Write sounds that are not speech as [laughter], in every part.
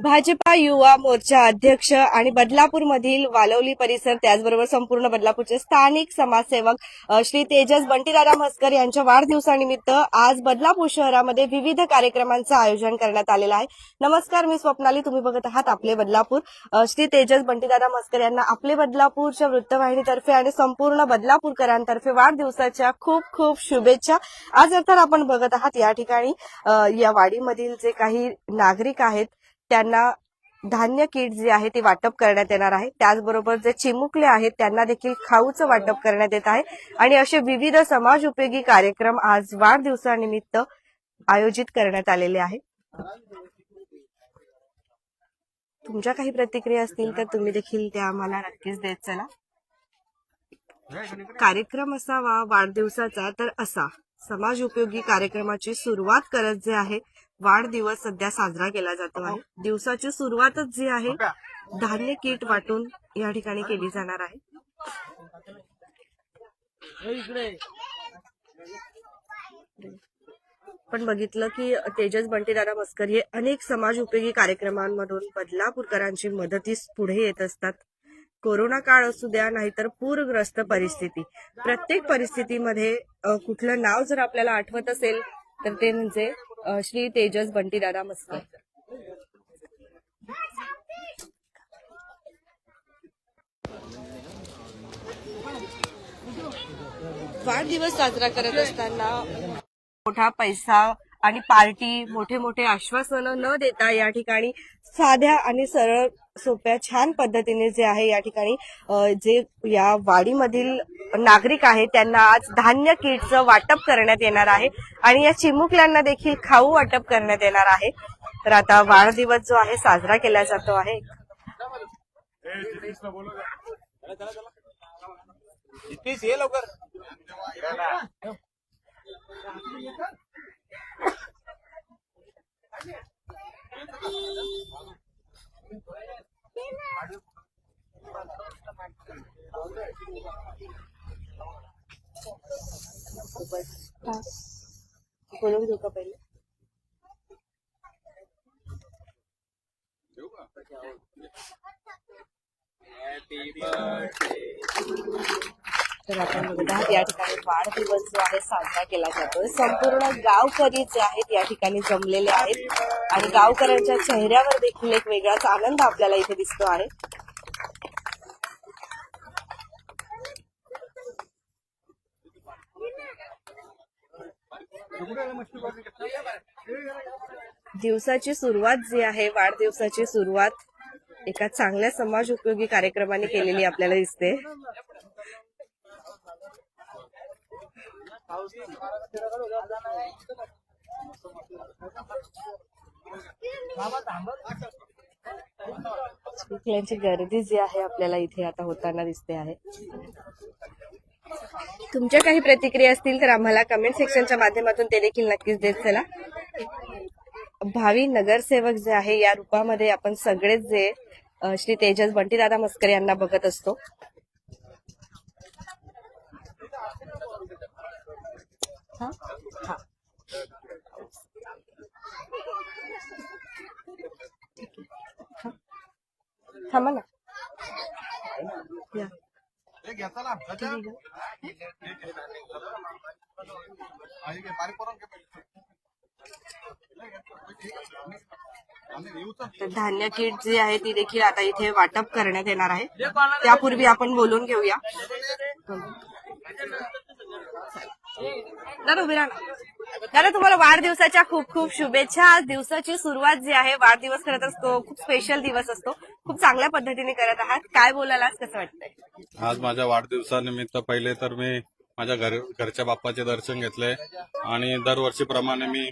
भाजपा युवा मोर्चा अध्यक्ष आणि बदलापूर मधील वालवली परिसर त्याचबरोबर संपूर्ण बदलापूरचे स्थानिक समाजसेवक श्री तेजस बंटीदादा मस्कर यांच्या वाढदिवसानिमित्त आज बदलापूर शहरामध्ये विविध कार्यक्रमांचं आयोजन करण्यात आलेलं आहे. नमस्कार मी स्वप्नाली. तुम्ही बघत आहात आपले बदलापूर. श्री तेजस बंटीदादा मस्कर यांना आपले बदलापूरच्या वृत्तवाहिनीतर्फे आणि संपूर्ण बदलापूरकरांतर्फे वाढदिवसाच्या खूप खूप शुभेच्छा. आज अर्थात आपण बघत आहात या ठिकाणी या वाडीमधील जे काही नागरिक आहेत त्यांना धान्य किट जे आहे ते वाटप करण्यात येणार आहे. त्याचबरोबर जे चिमुकले आहेत त्यांना देखील खाऊचं वाटप करण्यात येत आहे. आणि असे विविध समाज उपयोगी कार्यक्रम आज वाढदिवसानिमित्त आयोजित करण्यात आलेले आहे तुमच्या काही प्रतिक्रिया असतील तर तुम्ही देखील त्या आम्हाला नक्कीच देत चला. कार्यक्रम असावा वाढदिवसाचा तर असा. समाज उपयोगी कार्यक्रमाची सुरुवात करत जे आहे वाढदिवस सध्या साजरा केला जातो आहे दिवसाची सुरुवातच जी आहे धान्य किट वाटून या ठिकाणी केली जाणार आहे. पण बघितलं की तेजस बंटीदादा मस्कर हे अनेक समाज उपयोगी कार्यक्रमांमधून बदलापूरकरांची मदतीस पुढे येत असतात. कोरोना काळ असू द्या नाहीतर पूरग्रस्त परिस्थिती. प्रत्येक परिस्थितीमध्ये कुठलं नाव जर आपल्याला आठवत असेल तर ते म्हणजे श्री तेजस बंटीदादा मस्कर वाढदिवस साजरा करत असताना मोठा पैसा आणि पार्टी मोठे मोठे आश्वासनं न देता या ठिकाणी साध्या आणि सरळ सोप्या छान पद्धतीने जे आहे या ठिकाणी जे या वाडीमधील नागरिक आहेत त्यांना आज धान्य किटचं वाटप करण्यात येणार आहे. आणि या चिमुकल्यांना देखील खाऊ वाटप करण्यात येणार आहे. तर आता वाढदिवस जो आहे साजरा केला जातो आहे. लवकर. ये लवकर बोलून घेऊ का पहिले तर आपण बघूया या ठिकाणी वाढदिवस जो आहे साजरा केला जातो. संपूर्ण गावकरी जे आहेत या ठिकाणी जमलेले आहेत. आणि गावकऱ्यांच्या चेहऱ्यावर देखील एक वेगळाच आनंद आपल्याला इथे दिसतो आहे. दिवसाची सुरुवात जी आहे वाढदिवसाची सुरुवात एका चांगल्या समाज उपयोगी कार्यक्रमाने केलेली आपल्याला दिसते. चिखल्यांची गर्दी जी आहे आपल्याला इथे आता होताना दिसते आहे. तुमच्या काही प्रतिक्रिया असतील तर आम्हाला कमेंट सेक्शनच्या माध्यमातून ते देखील नक्कीच देत चला. भावी नगरसेवक जे आहे या रूपामध्ये आपण सगळेच जे श्री तेजस बंटीदादा मस्कर यांना बघत असतो. हां? हां. थांबा ना. या. तर धान्य किट जी आहे ती देखील आता इथे वाटप करण्यात येणार आहे. त्यापूर्वी आपण बोलून घेऊया. दादा उभी राहा दादा तुम्हाला वाढदिवसाच्या खूप खूप शुभेच्छा. दिवसाची सुरुवात जी आहे वाढदिवस करत असतो खूप स्पेशल दिवस असतो. खूप चांगल्या पद्धतीने करत आहात. काय बोलायला आज कसं वाटतंय? आज माझ्या वाढदिवसानिमित्त पहिले तर मी माझ्या घर घरच्या बाप्पाचे दर्शन घेतले आणि दरवर्षीप्रमाणे मी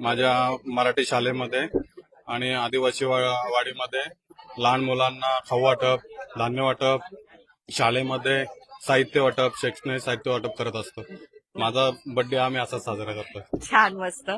माझ्या मराठी शाळेमध्ये आणि आदिवासी वाडीमध्ये लहान मुलांना खाऊ वाटप धान्य वाटप शाळेमध्ये साहित्य वाटप शैक्षणिक साहित्य वाटप करत असतो. माझा बर्थडे आम्ही असा साजरा करतो छान मस्त.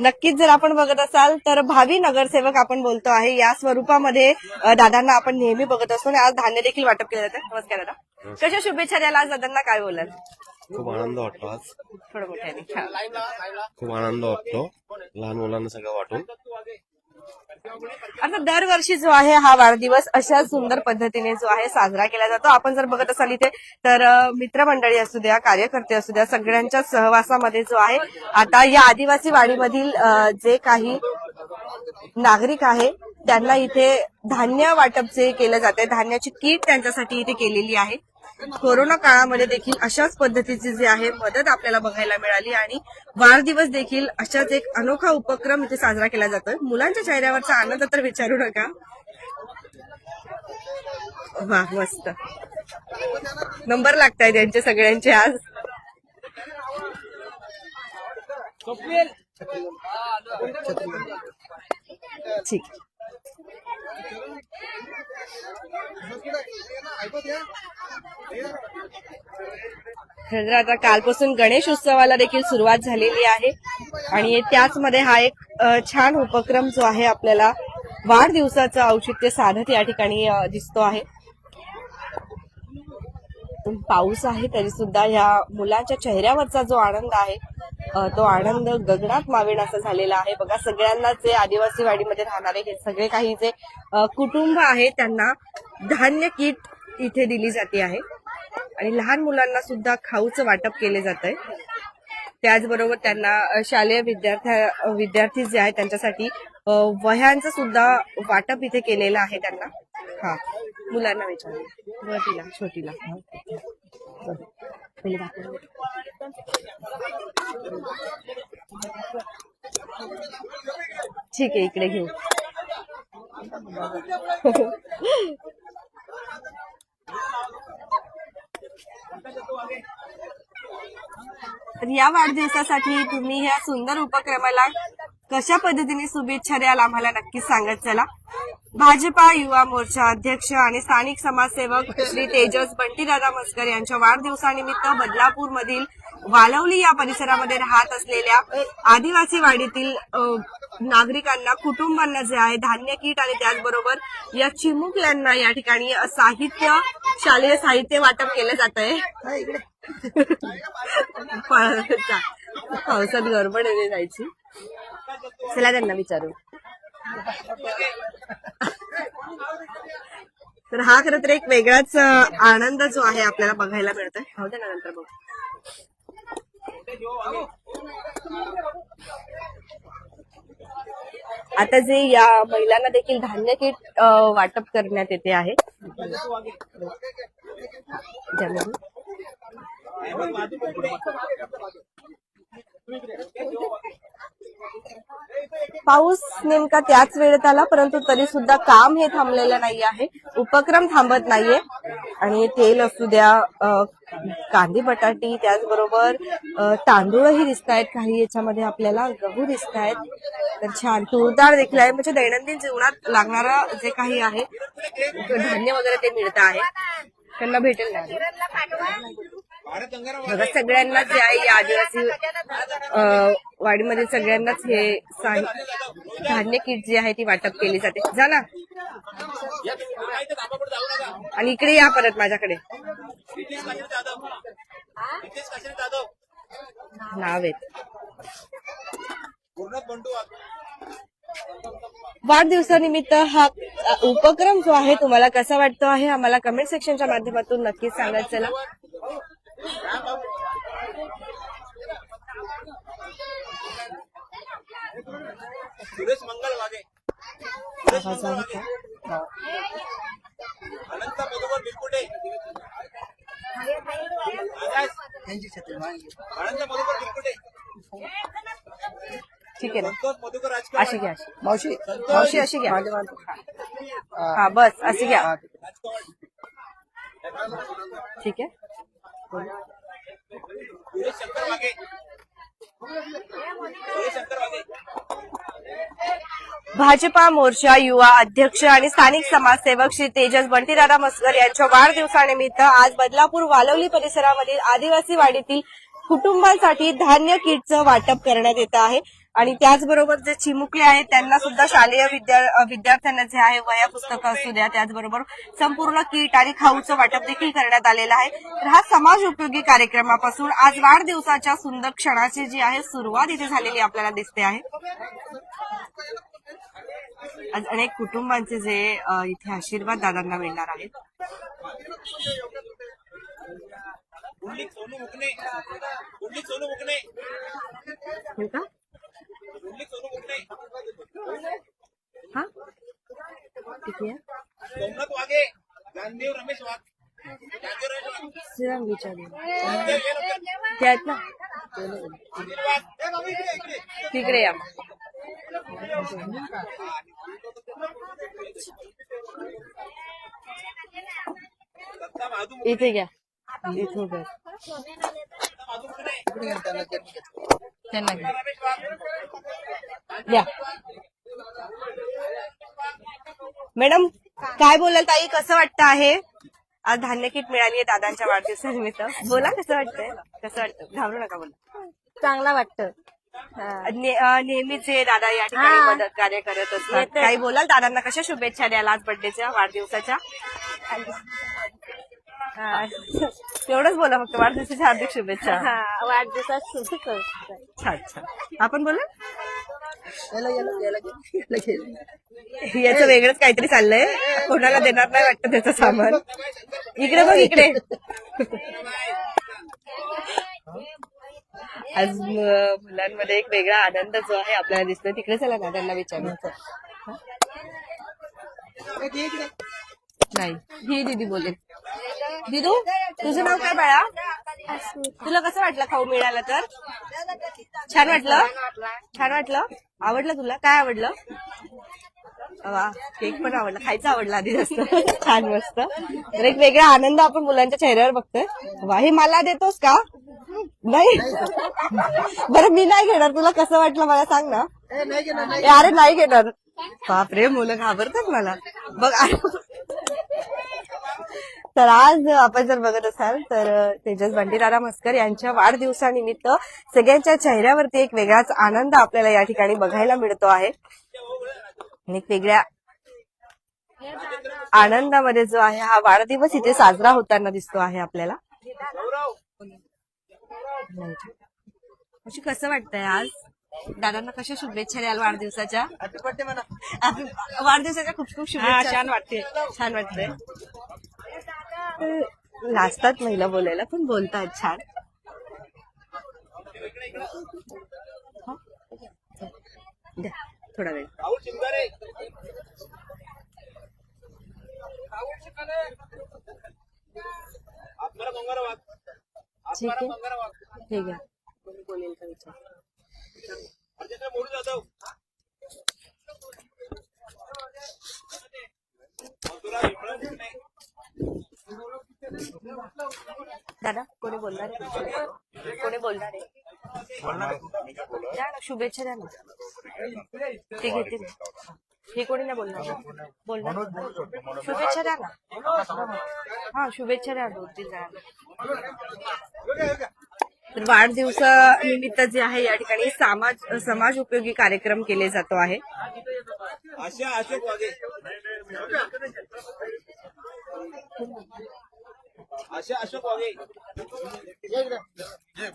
नक्कीच जर आपण बघत असाल तर भावी नगरसेवक आपण बोलतो आहे या स्वरूपामध्ये दादांना आपण नेहमी बघत असतो आणि आज धान्य देखील वाटप केलं जातं. नमस्कार दादा. कशा शुभेच्छा द्याल आज दादांना? काय बोलाल? खूप आनंद वाटतो आज. थोडं मोठ्याने. खूप आनंद वाटतो. लहान मुलांना सगळं वाटून. आता दरवर्षी जो आहे हा वाढदिवस अशा सुंदर पद्धतीने जो आहे साजरा केला जातो. आपण जर बघत असाल इथे तर मित्रमंडळी असू द्या कार्यकर्ते असू द्या सगळ्यांच्या सहवासामध्ये जो आहे आता या आदिवासी वाडीमधील जे काही नागरिक आहे त्यांना इथे धान्य वाटप जे केलं जाते धान्याची किट त्यांच्यासाठी इथे केलेली आहे. कोरोना काळामध्ये देखील अशाच पद्धतीची जी आहे मदत आपल्याला बघायला मिळाली आणि वाढदिवस देखील अशाच एक अनोखा उपक्रम इथे साजरा केला जातोय. मुलांच्या चेहऱ्यावरचा आनंद तर विचारू नका. वा मस्त. नंबर लागताय त्यांचे सगळ्यांचे आज. ठीक. खरं आता कालपासून गणेश उत्सवाला देखील सुरुवात झालेली आहे. आणि त्याचमध्ये हा एक छान उपक्रम जो आहे आपल्याला वाढदिवसाचं औचित्य साधत या ठिकाणी दिसतो आहे. पाऊस आहे तरी सुद्धा ह्या मुलांच्या चेहऱ्यावरचा जो आनंद आहे तो आनंद गगनात मावेनासा झालेला आहे. बघा सगळ्यांना जे आदिवासी वाडीमध्ये राहणारे हे सगळे काही जे कुटुंब आहे त्यांना धान्य किट इथे दिली जाते आहे. आणि लहान मुलांना सुद्धा खाऊचं वाटप केले जात आहे त्याचबरोबर त्यांना शालेय विद्यार्थ्या विद्यार्थी जे आहेत त्यांच्यासाठी वह्यांचं सुद्धा वाटप इथे केलेलं आहे त्यांना. हा. मुलांना विचारलं. छोटीला. ठीक आहे इकडे घेऊ. तर या वाढदिवसासाठी तुम्ही ह्या सुंदर उपक्रमाला कशा पद्धतीने शुभेच्छा द्याल आम्हाला नक्कीच सांगत चला. भाजपा युवा मोर्चा अध्यक्ष आणि स्थानिक समाजसेवक श्री तेजस बंटीदादा मस्कर यांच्या वाढदिवसानिमित्त बदलापूर मधील वालवली या परिसरामध्ये राहत असलेल्या आदिवासी वाडीतील नागरिकांना कुटुंबांना जे आहे धान्य किट आणि त्याचबरोबर या चिमुकल्यांना या ठिकाणी साहित्य शालेय साहित्य वाटप केलं जात आहे पावसात गडबड आहे जायची. चला त्यांना विचारू. तर हा खरं तर एक वेगळाच आनंद जो आहे आपल्याला बघायला मिळतोय. हो ना नंतर बघू. आता जे या महिलांना देखील धान्य किट वाटप करण्यात येते आहे. ज्यामध्ये पाऊस नेमका त्याच वेळेत आला परंतु तरी सुद्धा काम हे थांबलेलं नाही आहे. उपक्रम थांबत नाहीये. आणि तेल असू द्या कांदे बटाटी त्याचबरोबर तांदूळही दिसत आहेत काही याच्यामध्ये आपल्याला गहू दिसत आहेत तर छान तूरदाळ देखील आहे. म्हणजे दैनंदिन जीवनात लागणार जे काही आहे धान्य वगैरे ते मिळत आहे. त्यांना भेटेल ना बघा सगळ्यांना जे आहे या आदिवासी अ, वाडीमध्ये सगळ्यांनाच हे धान्य किट जी आहे ती वाटप केली जाते. जा ना. आणि इकडे या परत माझ्याकडे. नाव आहेत. वाढदिवसानिमित्त हा उपक्रम जो आहे तुम्हाला कसा वाटतो आहे आम्हाला कमेंट सेक्शनच्या माध्यमातून नक्कीच सांगत चला. सुरेश मंगल वागे आवाज आहे का? अनंत मधुकर बिरकुटे अनंत मधुकर बिरकुटे ठीक आहे ना? अशी राजकुमार घ्या अशी. मावशी मावशी अशी घ्या. हा बस अशी घ्या. ठीक आहे. सुरेश शंकर वागे सुरेश शंकर वागे भाजपा मोर्चा युवा अध्यक्ष आणि स्थानिक समाजसेवक श्री तेजस बंटीदादा मस्कर यांच्या वाढदिवसानिमित्त आज बदलापूर वालवली परिसरामधील आदिवासी वाडीतील कुटुंबांसाठी धान्य किटचं वाटप करण्यात येत आहे. आणि त्याचबरोबर जे चिमुकले आहेत त्यांना सुद्धा शालेय विद्या विद्यार्थ्यांना जे आहे वया पुस्तकं असू द्या त्याचबरोबर संपूर्ण किट आणि खाऊचं वाटप देखील करण्यात आलेलं आहे. तर हा समाज उपयोगी कार्यक्रमापासून आज वाढदिवसाच्या सुंदर क्षणाची जी आहे सुरुवात इथे झालेली आपल्याला दिसते आहे. आज अनेक कुटुंबांचे जे इथे आशीर्वाद दादांना मिळणार आहेत. हो? किती आहे? गांधीव रमेश वाघ. श्रीराम विचारू. तिकडे या. इथे घ्या. इथे घ्या. त्यांना घ्या. मॅडम काय बोलाल ताई? कसं वाटतं आहे? आज धान्य किट मिळाली आहे दादांच्या वाढदिवसानिमित्त. बोला कसं वाटतंय? कसं वाटतं? घाबरू नका बोला. चांगला वाटतं. ने- अं, नेहमीचे दादा या ठिकाणी हा. मदत कार्य करत असतात. येते. काही बोलाल? दादांना कशा शुभेच्छा द्याल आज बर्थडेच्या वाढदिवसाच्या? हा. तेवढंच बोला फक्त वाढदिवसाच्या हार्दिक शुभेच्छा. हा, वाढदिवसात शुभेच्छा छान छान. आपण बोला? याचं वेगळंच काहीतरी चाललंय. कोणाला देणार नाही वाटतं त्याचं सामान. इकडे बघ इकडे. आज मुलांमध्ये एक वेगळा आनंद जो आहे आपल्याला दिसतोय. तिकडे चला ना त्यांना विचारू नाही. ही दीदी बोले दिदू तुझं नाव काय बाळा? तुला कसं वाटलं खाऊ मिळालं तर? छान वाटलं? छान वाटलं? आवडलं तुला? काय आवडलं? वा केक पण आवडला खायचं आवडलं आधी जास्त. छान मस्त. तर एक वेगळा आनंद आपण मुलांच्या चेहऱ्यावर बघतोय. वा हे मला देतोस का? नाही. बरं मी नाही घेणार. तुला कसं वाटलं मला सांग ना. अरे नाही घेणार. बापरे मुलं घाबरतात मला. बघ तर आज आपण जर बघत असाल तर तेजस बंडीरारा मस्कर यांच्या वाढदिवसानिमित्त सगळ्यांच्या चेहऱ्यावरती एक वेगळाच आनंद आपल्याला या ठिकाणी बघायला मिळतो आहे. आणि वेगळ्या आनंदामध्ये जो आहे हा वाढदिवस इथे साजरा होताना दिसतो आहे आपल्याला. अशी कसं वाटतंय आज? दादांना कशा शुभेच्छा द्याल वाढदिवसाच्या? वाढदिवसाच्या खूप खूप शुभेच्छा. छान वाटते छान वाटतंय. लाजतात महिला बोलायला पण बोलतात छान. द्या, थोडा वेळ राहुल शिंगारे आत्माराम मंगारा वाघ ठीक आत्माराम आहे मंगारा वाघ ठीक आहे कोणी बोलेल का विचार अर्जेंद्र मोडू जाधव मधुरा विमळन मुकणे. दादा कोणी बोलणार आहे कोणी बोलणार आहे द्या ना शुभेच्छा द्या ना ते घेते मी. हे कोणी नाही बोलणार बोलणार शुभेच्छा द्या ना। हा शुभेच्छा द्या दोन तीन जणांना तर वाढदिवसानिमित्त जे आहे या ठिकाणी समाज समाज उपयोगी कार्यक्रम केले जातो आहे.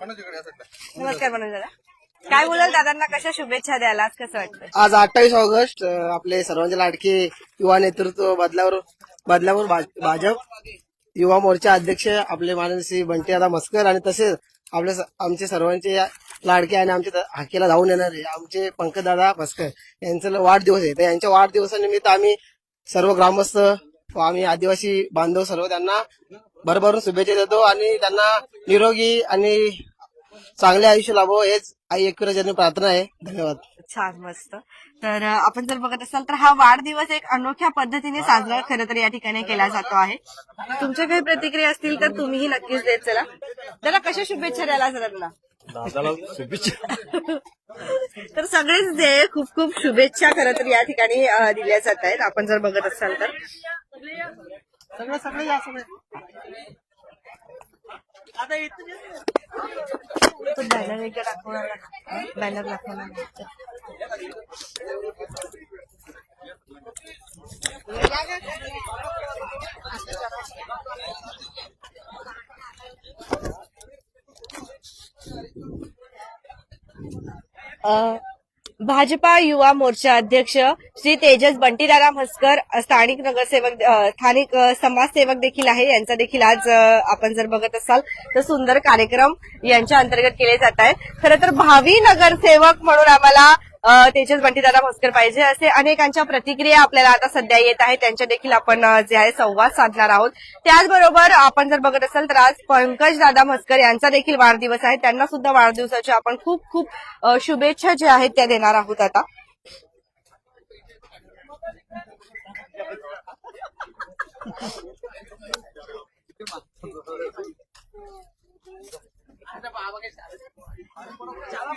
नमस्कार मनोज दादा. काय बोलाल दादांना? कशा शुभेच्छा द्याल? आज कसं वाटतं आज अठ्ठावीस ऑगस्ट अं, आपले सर्वांचे लाडके युवा नेतृत्व बदलावर बदलावर भाजप. युवा मोर्चा अध्यक्ष आपले माननीय श्री बंटीदादा मस्कर आणि तसेच आपले स- आमचे सर्वांचे लाडके आणि आमचे हाकेला धावून येणारे आमचे पंकजदादा मस्कर यांचा वाढदिवस आहे. तर यांच्या वाढदिवसानिमित्त आम्ही सर्व ग्रामस्थ व आम्ही आदिवासी बांधव सर्व त्यांना भरभरून शुभेच्छा देतो आणि त्यांना निरोगी आणि चांगले आयुष्य लाभो हेच आई एकविराजनी प्रार्थना आहे. धन्यवाद. छान मस्त. तर आपण जर बघत असाल तर हा वाढदिवस एक अनोख्या पद्धतीने साजरा खरं तर या ठिकाणी केला जातो आहे. तुमच्या काही प्रतिक्रिया असतील तर तुम्हीही नक्कीच देत चला. त्याला कशा शुभेच्छा द्यायला सरांना दादाला शुभेच्छा. [laughs] तर सगळेच जे खूप खूप शुभेच्छा खरं तर या ठिकाणी दिल्या जात आहेत. आपण जर बघत असाल तर. सगळं सगळं या सगळं. आता तो बॅनर एकदा दाखवणार बॅनर दाखवणार भाजपा युवा मोर्चा अध्यक्ष श्री तेजस बंटीदादा हस्कर स्थानिक नगरसेवक स्थानिक समाजसेवक देखील आहे. यांचा देखील आज आपण जर बघत असाल तर सुंदर कार्यक्रम यांच्या अंतर्गत केले जात आहेत. खरं तर भावी नगरसेवक म्हणून आम्हाला तेजस बंटीदादा म्हस्कर पाहिजे असे अनेकांच्या प्रतिक्रिया आपल्याला आता सध्या येत आहेत. त्यांच्या देखील आपण जे आहे संवाद साधणार आहोत. त्याचबरोबर आपण जर बघत असाल तर आज पंकज दादा म्हस्कर यांचा देखील वाढदिवस आहे. त्यांना सुद्धा वाढदिवसाच्या आपण खूप खूप शुभेच्छा ज्या आहेत त्या देणार आहोत आता.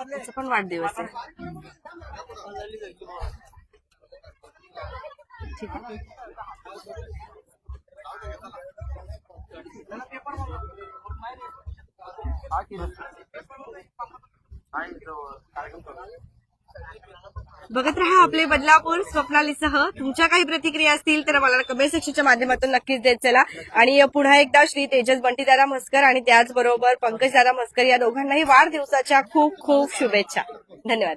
त्याचा पण वाढदिवस आहे. ठीक आहे. बघत राहा आपले बदलापूर स्वप्नालीसह. तुमच्या काही प्रतिक्रिया असतील तर मला कमेंट सेक्शनच्या माध्यमातून नक्कीच देत चला. आणि पुन्हा एकदा श्री तेजस बंटीदादा म्हस्कर आणि त्याचबरोबर पंकजदादा म्हस्कर या दोघांनाही वाढदिवसाच्या खूप खूप शुभेच्छा. धन्यवाद.